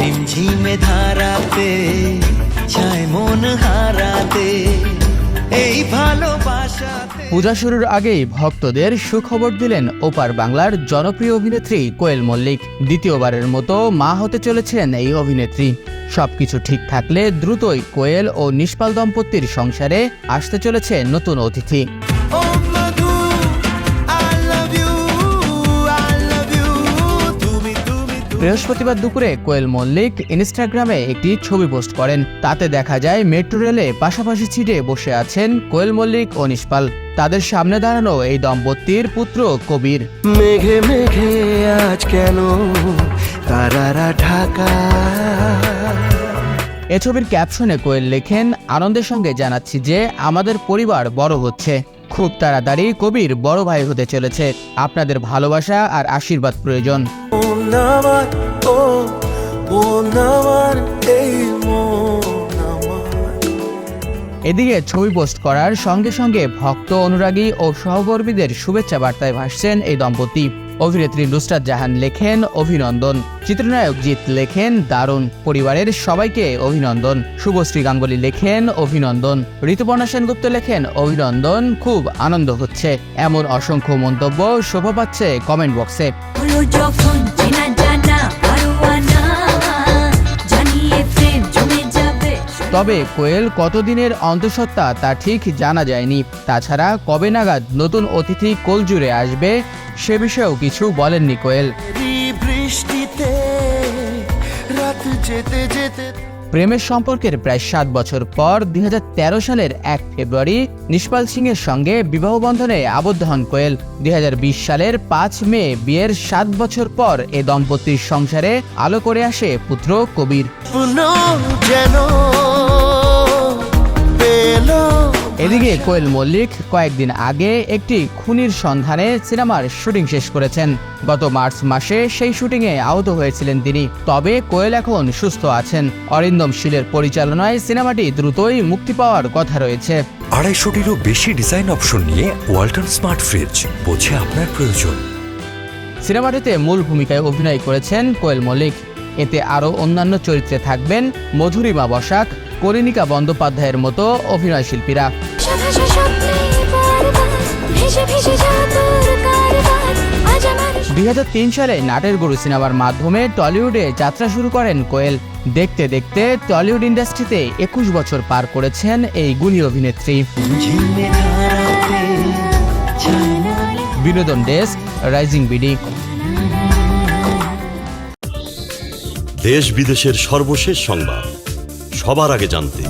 রিমঝিমে ধারাতে চায় মন হারাতে এই ভালোবাসাতে পূজা শুরুর আগেই ভক্তদের সুখবর দিলেন ওপার বাংলার জনপ্রিয় অভিনেত্রী কোয়েল মল্লিক। দ্বিতীয়বারের মতো মা হতে চলেছেন এই অভিনেত্রী। সবকিছু ঠিক থাকলে দ্রুতই কোয়েল ও নিষ্পাল দম্পতির সংসারে আসতে চলেছে নতুন অতিথি। বৃহস্পতিবার দুপুরে কোয়েল মল্লিক ইনস্টাগ্রামে একটি ছবি পোস্ট করেন। তাতে দেখা যায় মেট্রো রেলে পাশাপাশি সিটে বসে আছেন কোয়েল মল্লিক ও নিষ্পাল। তাদের সামনে দাঁড়ানো এই দম্পতির পুত্র কবির। মেঘে মেঘে আজ কেন তারারা ঢাকা? এ ছবির ক্যাপশনে কোয়েল লেখেন আনন্দের সঙ্গে জানাচ্ছি যে আমাদের পরিবার বড় হচ্ছে। খুব তাড়াতাড়ি কবির বড় ভাই হতে চলেছে। আপনাদের ভালোবাসা আর আশীর্বাদ প্রয়োজন। এদিকে ছবি পোস্ট করার সঙ্গে সঙ্গে ভক্ত, অনুরাগী ও সহকর্মীদের শুভেচ্ছা বার্তায় ভাসছেন এই দম্পতি। অভিনেত্রী নুসরাত জাহান লেখেন অভিনন্দন। চিত্রনায়ক জিৎ লেখেন দারুণ। পরিবারের সবাইকে অভিনন্দন। শুভশ্রী গাঙ্গুলি লেখেন অভিনন্দন। ঋতুপর্ণা সেনগুপ্ত লেখেন অভিনন্দন। খুব আনন্দ হচ্ছে। এমন অসংখ্য মন্তব্য শোভা পাচ্ছে কমেন্ট বক্সে। তবে কোয়েল কতদিনের অন্তঃসত্ত্বা তা ঠিক জানা যায়নি। তাছাড়া কবে নাগাদ নতুন অতিথি কোল জুড়ে আসবে, সে বিষয়েও কিছু বলেননি কোয়েল। বৃষ্টিতে রাত যেতে যেতে প্রেমের সম্পর্কের প্রায় সাত বছর পর দুই হাজার তেরো সালের এক ফেব্রুয়ারি নিষ্পাল সিং এর সঙ্গে বিবাহ বন্ধনে আবদ্ধ হন কোয়েল। দুই হাজার বিশ সালের পাঁচ মে বিয়ের সাত বছর পর এ দম্পতির সংসারে আলো করে আসে পুত্র কবির। যেন এদিকে কোয়েল মল্লিক কয়েকদিন আগে একটি খুনির সন্ধানে সিনেমার শুটিং শেষ করেছেন। গত মার্চ মাসে সেই শুটিংয়ে আহত হয়েছিলেন তিনি। তবে কোয়েল এখন সুস্থ আছেন। অরিন্দম শীলের পরিচালনায় সিনেমাটি দ্রুতই মুক্তি পাওয়ার কথা রয়েছে। আড়াইশোটিরও বেশি ডিজাইন অপশন নিয়ে ওয়ালটন স্মার্ট ফ্রিজ বোঝে আপনার প্রয়োজন। সিনেমাটিতে মূল ভূমিকায় অভিনয় করেছেন কোয়েল মল্লিক। এতে আরও অন্যান্য চরিত্রে থাকবেন মধুরিমা বসাক করিনিকা বন্দ্যোপাধ্যায়ের মতো অভিনয় শিল্পীরা। ভাষা স্বপ্নে বারবার ভেসে ভেসে যা তোর কারবার আজ আমার দুই সালে নাটের গুরু সিনেমার মাধ্যমে টলিউডে যাত্রা শুরু করেন কোয়েল। দেখতে দেখতে টলিউড ইন্ডাস্ট্রিতে একুশ বছর পার করেছেন এই গুণী অভিনেত্রী। বিনোদন ডেস্ক রাইজিং বিডি। দেশ বিদেশের সর্বশেষ সংবাদ। সবার আগে জানতে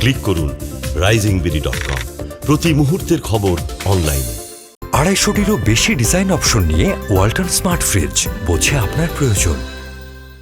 ক্লিক করুন রাইজিং বিডি ডট কম প্রতি মুহূর্তের খবর অনলাইনে আড়াইশোটিরও বেশি ডিজাইন অপশন নিয়ে ওয়ালটন স্মার্ট ফ্রিজ, বোঝে আপনার প্রয়োজন।